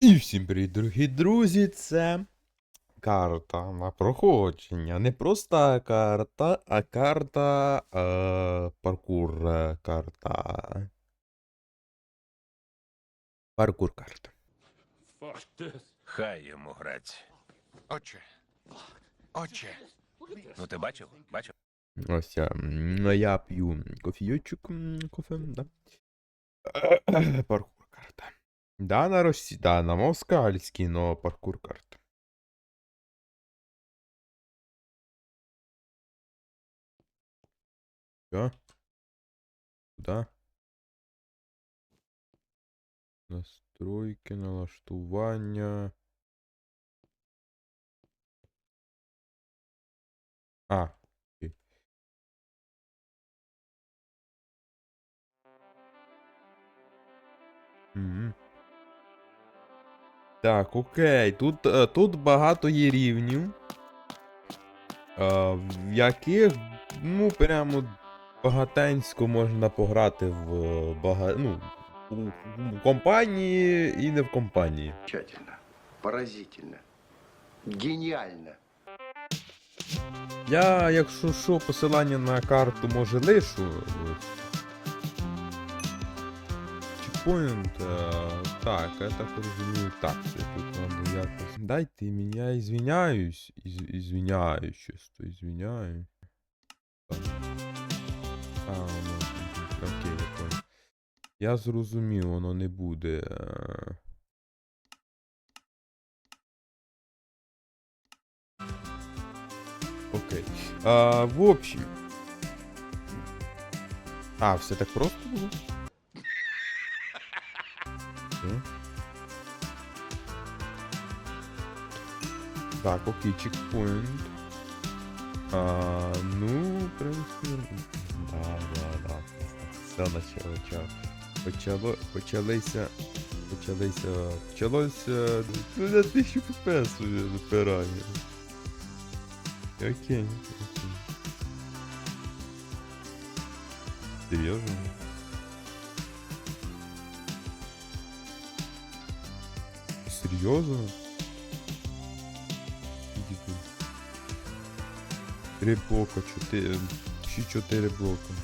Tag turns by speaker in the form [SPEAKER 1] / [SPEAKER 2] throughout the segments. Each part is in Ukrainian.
[SPEAKER 1] І всім привіт, дорогі друзі! Це карта на проходження. Не просто карта, а карта е, паркур е, карта. Паркур карта.
[SPEAKER 2] Хай йому грать.
[SPEAKER 3] Отче. Отче.
[SPEAKER 2] Ну ти бачив? Бачив?
[SPEAKER 1] Ось я, я п'ю кофійочок, кофе, да. Паркур карта. Да, на росі, да, на москальській, но паркур карта. Що? Куда? Настройки, налаштування. А, окей. Так, окей. Тут, е, тут багато є рівнів, е, в яких, ну, прямо багатенсько можна пограти в е, бага... ну, у, в компанії і не в компанії.
[SPEAKER 4] Замечательно. Поразительно. Гениально.
[SPEAKER 1] Я, якщо що, посилання на карту може лишу. Чекпоінт. е, Так, я так розумію. Так, це тут треба якось. Дайте мені, я ізвиняюсь. Із, ізвиняюсь, чисто, ізвиняюсь. Так. А, воно. Окей, понял. Я зрозумів, воно не буде. е, Окей. А, в общем. А, все так просто було? Окей. Так, окей, чекпоінт. А, ну, в принципі. Да, да, да. Все начало, почало. Почало, почалися. Почалися. Почалося. Ну, на тисячу ППС запирання. Окей. окей. Серйозно? Серйозно? Скільки тут? Три блока, чотири. Чи чотири блока.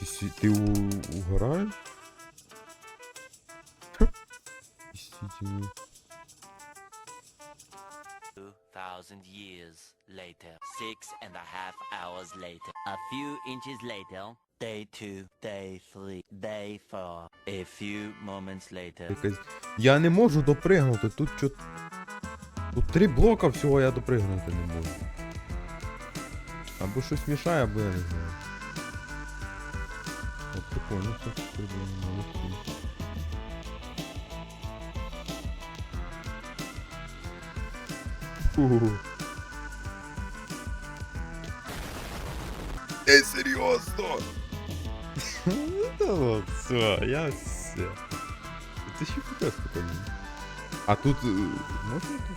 [SPEAKER 1] Ти, сі- ти у, угораєш? Дійсно.
[SPEAKER 5] 2,000 years later. Six and a half hours later. A few inches later. Day two, day three, day four. A few moments later.
[SPEAKER 1] Якась... Я не можу допригнути, тут чо... Тут три блока всього я допригнути не можу. Або щось мішає, або я не знаю. От прикольно все придумано, молодці. Фу. Ей, серйозно? Ну, от, все, я все. Ти ще купив спокійно. А тут е, можна тут?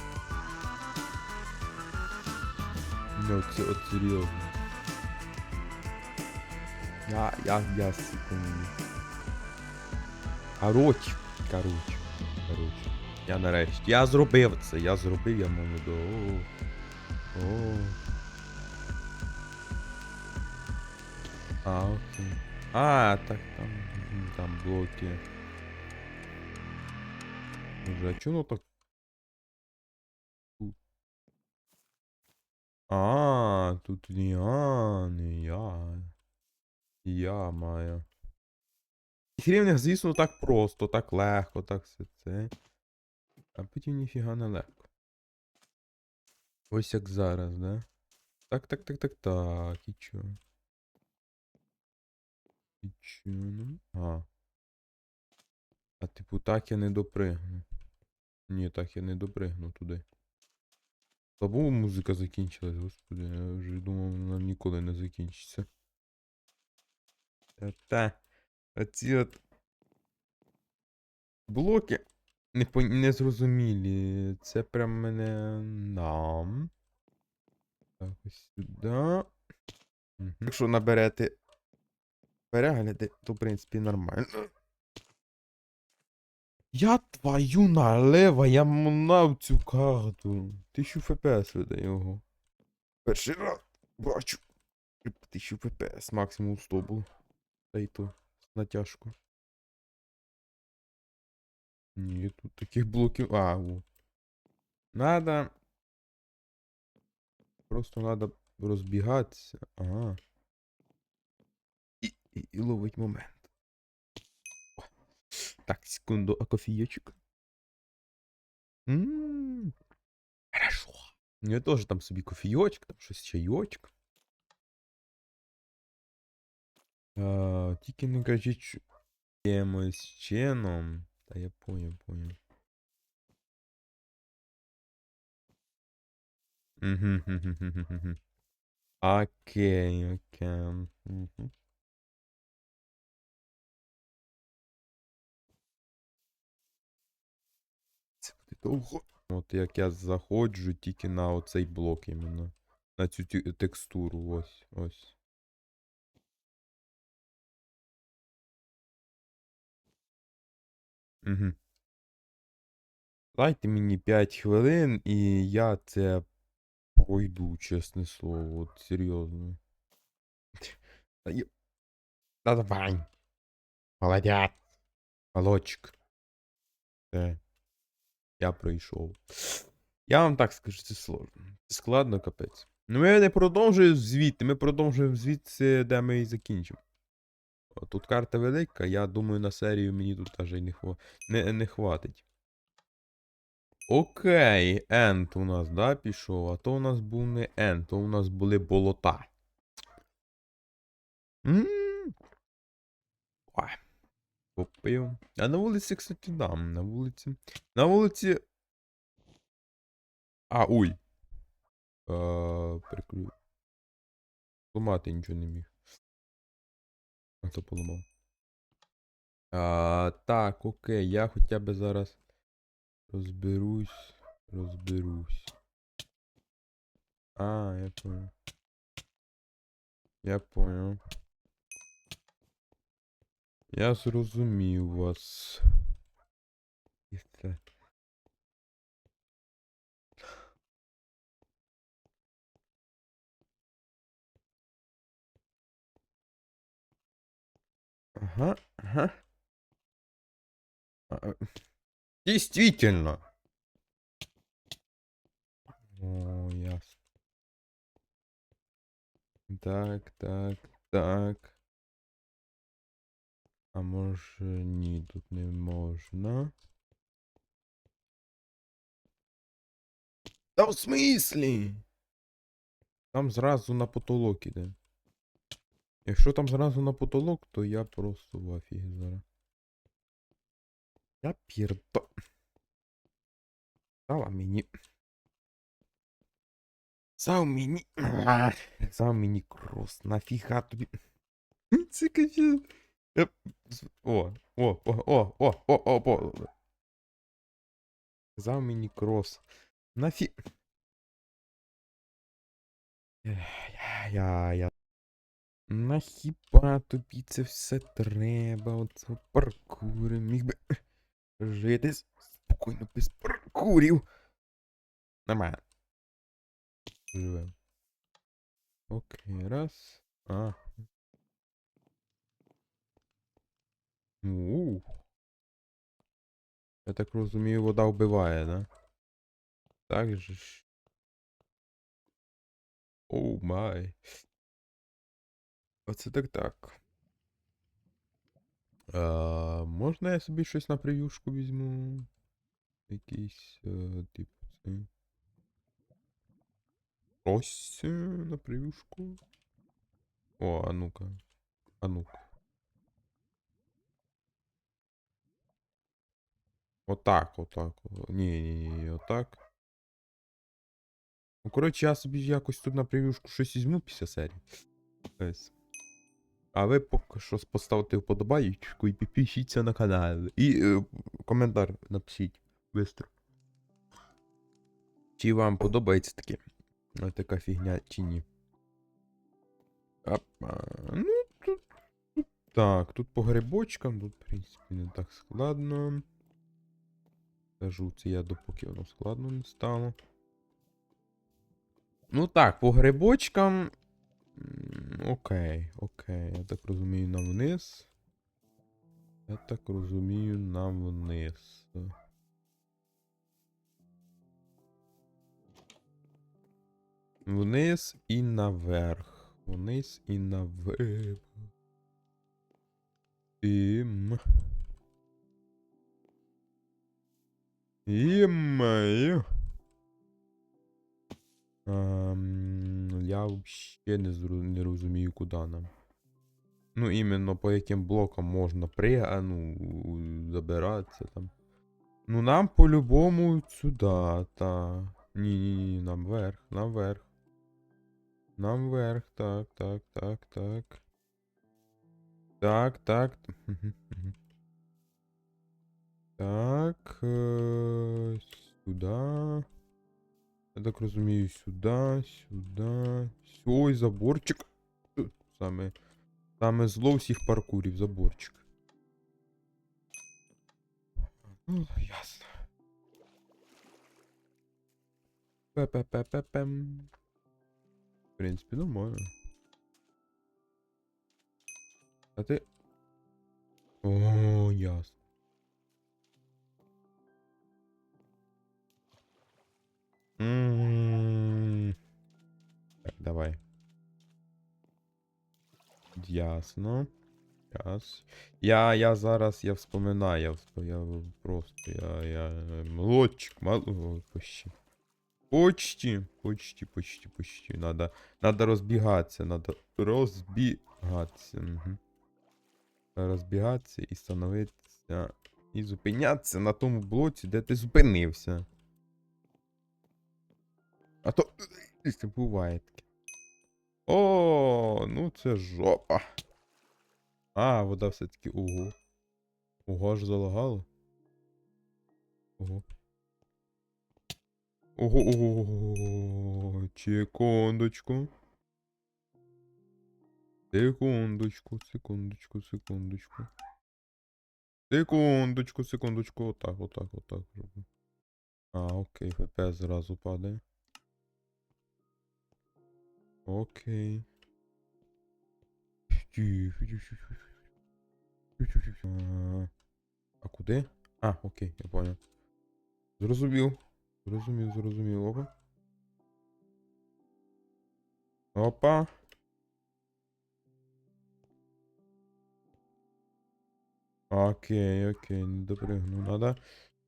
[SPEAKER 1] Ну, це от серйозно. Я, я, я секунду. Короче, короче, короче. Я нарешті. Я зробив це, я зробив, я молодо. О. О. А, окей. А, так там, там блоки. Боже, а чё оно так? А, тут не а, не я. Я маю. В рівнях, звісно, так просто, так легко, так все це. А потім ніфіга не легко. Ось як зараз, да? Так, так, так, так, так, і чо? І ну? А. А типу так я не допригну. Ні, так я не допригну туди. Слабо музика закінчилась, господи, я вже думав, вона ніколи не закінчиться. Та, та. Оці от блоки непон... незрозумілі. Це прям мене нам. Так, ось сюди. Якщо наберете перегляди, то в принципі нормально. Я твою налево, я мнав цю карту. Тисячу ФПС веде його. Перший раз бачу. Тисячу ФПС, максимум 100 було. Та й то натяжку. Ні, тут таких блоків. А, во. Надо. Просто надо розбігатися. Ага. І, ловить момент. Так, секунду, а кофійочок? Хорошо. Ну, Я теж там собі кофійочок, там щось чайочок. А, тільки не кажіть, якимось чином. Та я поняв, поняв. Окей, окей. Довго. От як я заходжу тільки на оцей блок іменно. На цю текстуру. Ось, ось. Угу. Дайте мені 5 хвилин, і я це пройду, чесне слово. От серйозно. Та давай. Молодець. Молодчик. Все. Я пройшов. Я вам так скажу, це сложно. Це складно, капець. Ну ми не продовжуємо звідти, ми продовжуємо звідси, де ми і закінчимо. Тут карта велика, я думаю, на серію мені тут аж і не, хва... не, не хватить. Окей, Енд у нас, да, пішов. А то у нас був не Енд, то у нас були болота. М. Попив. А на вулиці, кстати, дам. На вулиці. На вулиці. А, уй. Прикрию. Зламати нічого не міг. А то поламав. А, так, окей, я хоча б зараз розберусь. Розберусь. А, я понял. Я понял. Я зрозумів вас. І це. Ага, ага. А, а, Действительно. О, ясно. Так, так, так. А може ні, тут не можна. Та в смислі? Там зразу на потолок іде. Якщо там зразу на потолок, то я просто в афігі зараз. Я пірдо. Стала мені. Сам мені. Сам мені крос. Нафіга тобі. Це капець. О, о, о, о, о, о, о, о. Сказав мені крос. Нафі. Я, я, я. Нахіба тобі це все треба? Оце паркури. Міг би жити спокійно без паркурів. Живем. Окей, раз. А. У. Я так розумію, вода вбиває, да? Так же ж. Оу май. Оце так так. А, можна я собі щось на прев'юшку візьму? Якийсь, е, типу, це. Ось е, на прев'юшку. О, а ну-ка. А ну-ка. Отак, отак. Ні, ні, ні, отак. Ну, коротше, я собі якось тут на прев'юшку щось візьму після серії. Ось. А ви поки що поставте вподобаєчку і підпишіться на канал. І е, коментар напишіть. Бистро. Чи вам подобається таке? Ось така фігня чи ні. Опа. Ну, тут. Так, тут по грибочкам, тут, в принципі, не так складно. Кажу, це я допоки воно складно не стало. Ну так, по грибочкам. Окей, окей. Я так розумію, нам вниз. Я так розумію, нам вниз. Вниз і наверх. Вниз і наверх. Імею. Ем, я взагалі не, зру- не розумію, куди нам. Ну, іменно по яким блокам можна при, ну, забиратися там. Ну, нам по-любому сюди, та. Ні, ні, ні, нам вверх, нам вверх. Нам вверх, так, так, так, так. Так, так. Так. Е сюди. Я так розумію, сюди, сюди. Ой, заборчик. Саме. Саме зло всіх паркурів, заборчик. Ну, ясно. Пе-пе-пе-пе-пем. В принципі, нормально. А ти. О, ясно. Ясно. Яс. Я, я зараз, я вспоминаю, я, я просто, я, я, молодчик, мал... Ой, почти. Почти, почти, почти, почти. Надо, надо розбігатися, надо розбігатися. Угу. Розбігатися і становитися, і зупинятися на тому блоці, де ти зупинився. А то буває таке. О, ну це жопа. А, вода все-таки ого. Ого, аж залагало. Ого. Ого, ого. Секундочку. Секундочку, секундочку, секундочку. Секундочку, секундочку. Отак, отак, отак. А, окей, ФПС зразу падає. Окей. А, куди? А, окей, я понял. Зрозумів. Зрозумів, зрозумів. Опа. Опа. Окей, окей, не допригну. Надо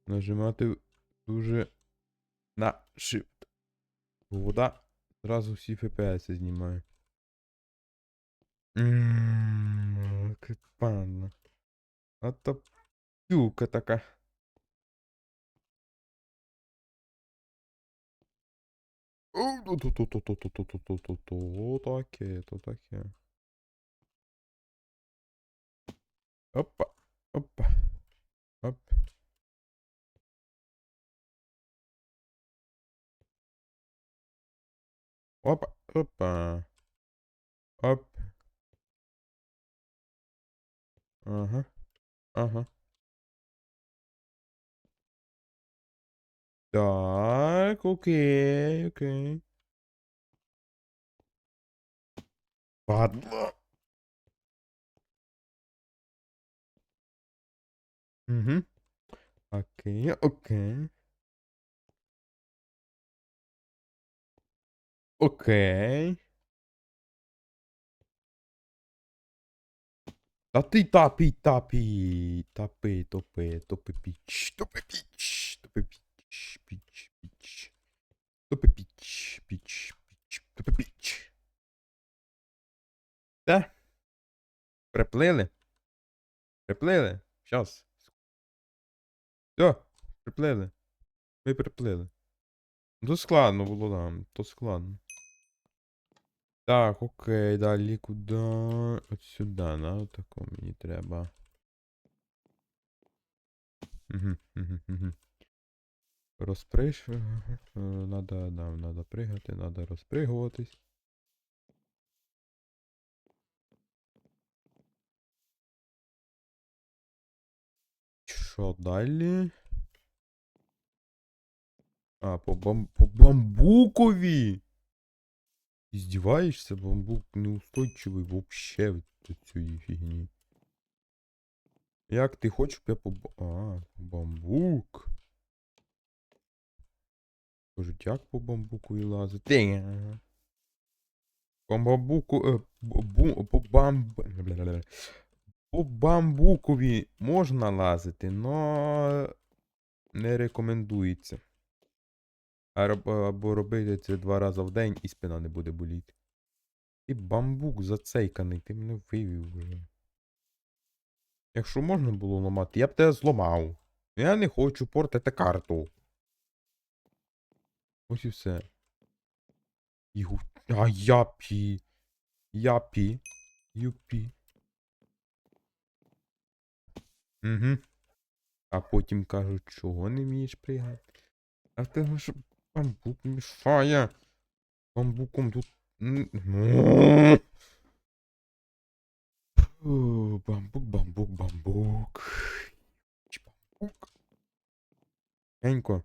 [SPEAKER 1] нажимати дуже на Shift. Вода Зразу всі FPS знімаю. Ммм, панна. А то пюка така. То таке, то таке. Опа, опа. Hop, hop, hop. Uh-huh. Uh-huh. Так, окей, окей. Падла. Угу. Окей, окей. Окей. Та ти тапі, тапі, тапи, топи, топи піч, топи піч, топи піч, піч, піч, топи піч, піч, піч, топи піч. Та? Приплили? Приплили? Щас. Все, приплили. Ми приплили. Ну, То складно було нам, то складно. Так, окей, далі куди? От сюди, на отако мені треба. Угу. Розприш. е, Надо, да, надо пригати, надо розпригуватись. Що далі? А, по, бам... по бамбукові. Издеваешься? Бамбук неустойчивий вообще в цієї фігні. Як ти хочеш, я по... А, бамбук. Кажуть, як по бамбуку і лазити? По бамбуку... Е, бу, по бам... бля-бля-бля. По бамбукові можна лазити, но не рекомендується. Або робити це два рази в день і спина не буде боліти. Ти бамбук зацейканий, ти мене вивів вже. Якщо можна було ламати, я б тебе зламав. Я не хочу портити карту. Ось і все. Ю... А япі. Япі. Юпі. Угу. А потім кажуть, чого не вмієш пригати. А ти ж бамбук мішає. Бамбуком тут. м, ну. Фу, Бамбук, бамбук, бамбук. Чи Бамбук. Маленько.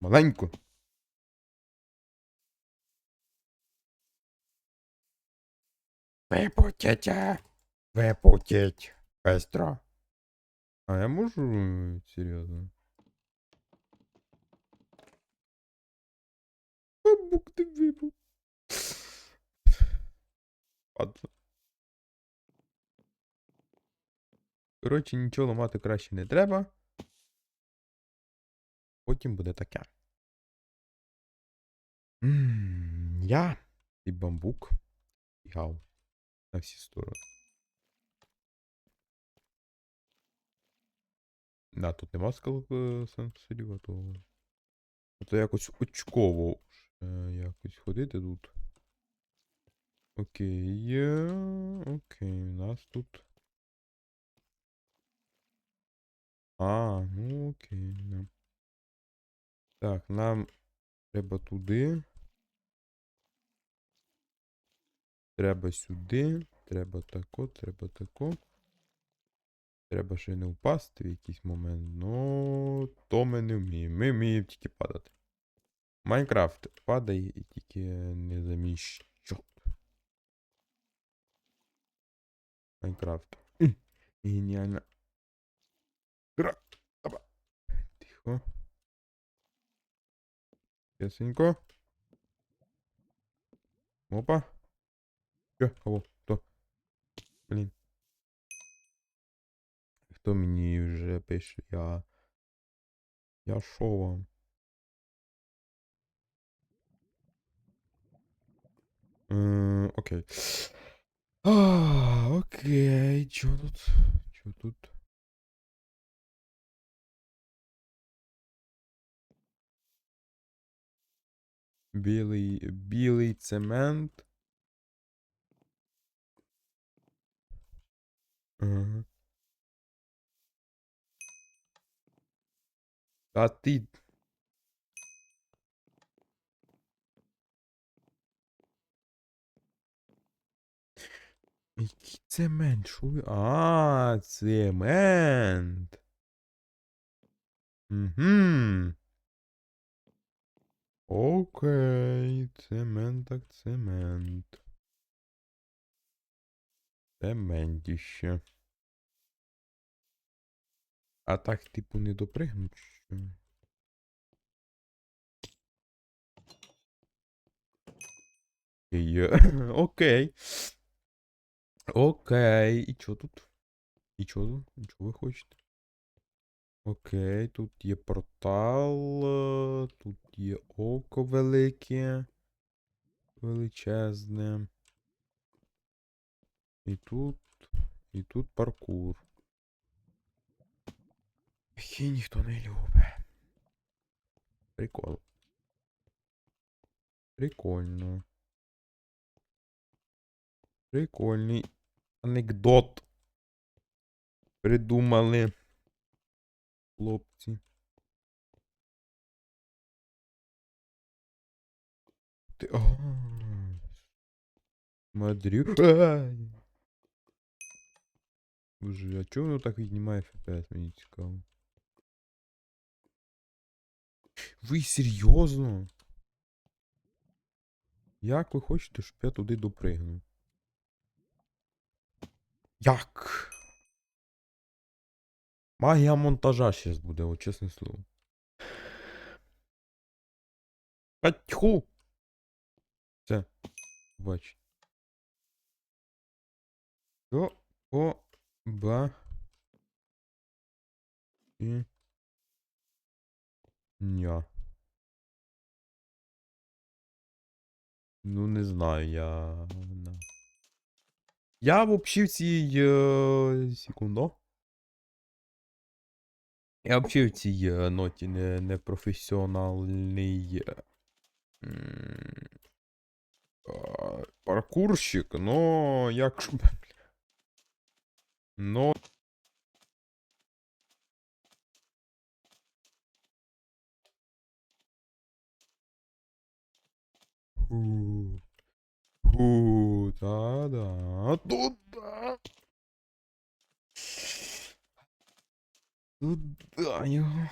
[SPEAKER 1] Маленько. Випутіть. Випутіть. Быстро. А я можу серйозно? Бамбук ти випав. Ладно. Коротше, нічого ламати краще не треба. Потім буде таке. М, Я і бамбук. Гав. На всі сторони. Да, тут нема скал е, сенсорів, а то. а То якось очково якось ходити тут. Окей. е, Окей, у нас тут. А, ну окей. Так, нам треба туди. Треба сюди. Треба тако, треба тако. Треба ще не впасти в якийсь момент. Ну, то ми не вміємо. Ми вміємо тільки падати. Майнкрафт падає і тільки не заміщот. Майнкрафт. Опа. Тихо. Ясенько. Опа. Що? Кого? Хто? Блін. Хто мені вже пише? Я. Я шо вам? М, Окей. А, окей. Чо тут? Чо тут? Білий, білий цемент. Ага. А ти. Який цемент? Що ви? А, цемент. Угу. Окей, цемент так цемент. Цементіще. А так, типу, не допригнуть, що? Окей. Окей. І чо тут? І чо тут? І чо ви хочете? Окей, тут є портал, е, тут є око велике. Величезне. І тут. І тут паркур. Який ніхто не любить. Прикол. Прикольно. Прикольний анекдот. Придумали. Хлопці. Ти. А. Смотрю. Боже, а чого воно так віднімає FPS, мені цікаво. Ви серйозно? Як ви хочете, щоб я туди допригнув? Як? Магія монтажа щас буде, от чесне слово. Атьху! Все. Бач. До о ба. І. Ня. Ну, не знаю, я. Я взагалі в цій. Е... Секунду. Я взагалі в цій е, ноті не, не професіональний. е, е, Паркурщик, но як. Но. Фу. Фу, да-да. Туда. Туда його.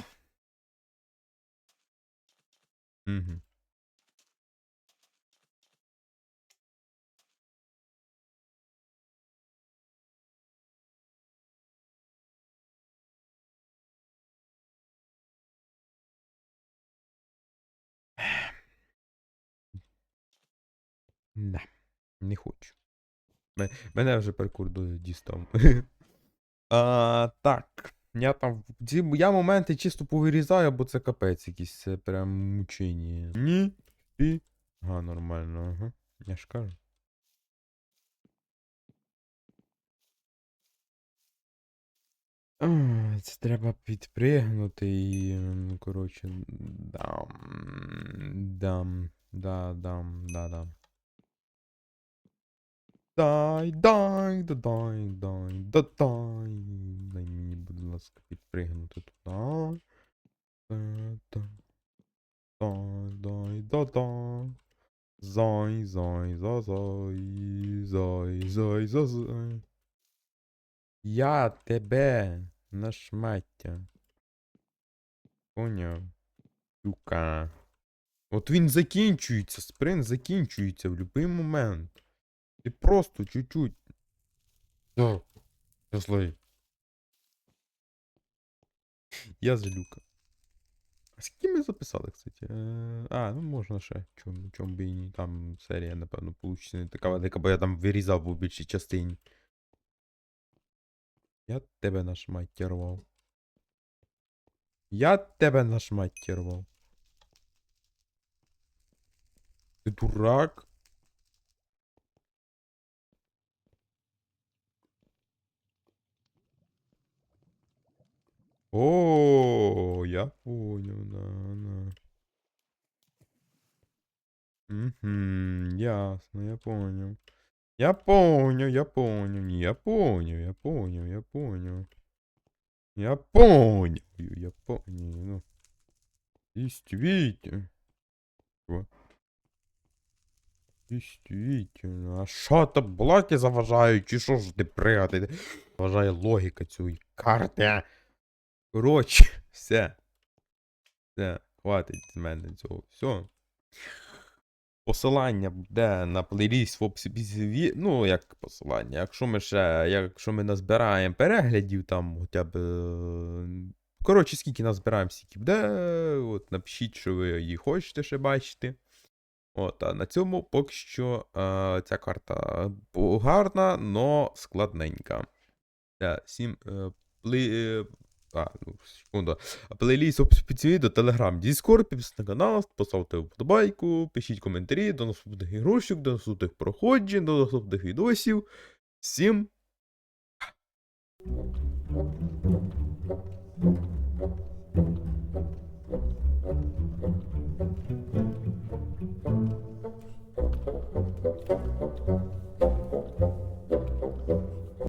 [SPEAKER 1] Угу. Да, не хочу. Мене вже паркур дістав. а, так. Я там. Я моменти чисто повирізаю, бо це капець якийсь, це прям мучення. Ні. І. Ага, нормально, ага. Я ж кажу. Це треба підпригнути і. Коротше. Дам. Дам. Да, дам, да, дам. Дай, дай, да дай, дай, да дай. Дай мені, будь ласка, підпригнути туди. Та, та. Дай, дай, да да. Зай, зай, за, зай, зай, зай, за, зай. Я тебе на шмаття. Поняв? Сука. От він закінчується, спринт закінчується в будь-який момент. Ти просто чуть-чуть. Да. Я злий. Я злюка. А скільки ми записали, кстати? Е, А, ну можна ще. Чом, чом би і ні. Там серія, напевно, получиться не така велика, бо я там вирізав у більшій частині. Я тебе нашматтєрвав. Я тебе нашматтєрвав. Ти дурак? О, я понял, да, да. Угу, ясно, я понял. Я понял, я понял, не, я понял, я понял, я понял. Я понял, я понял, ну. Действительно. Действительно. А що то блоки заважають, чи що ж ти пригати? Вважає логіка цієї карти. Коротше, все. Все, хватить з мене цього. Все. Посилання буде на плейліст в описі. Ну, як посилання. Якщо ми ще. Якщо ми назбираємо переглядів, там хоча б. е, Коротше, скільки назбираємо, стільки буде. От, напишіть, що ви її хочете ще бачити. От, а на цьому поки що е, ця карта гарна, но складненька. Всім е, е, а, ну, секунду. Плейліст цим до Телеграм, Discord, підписуйтесь на канал, поставте вподобайку, пишіть коментарі, до наступних ігрушок, до наступних проходжень, до наступних відосів. Всім.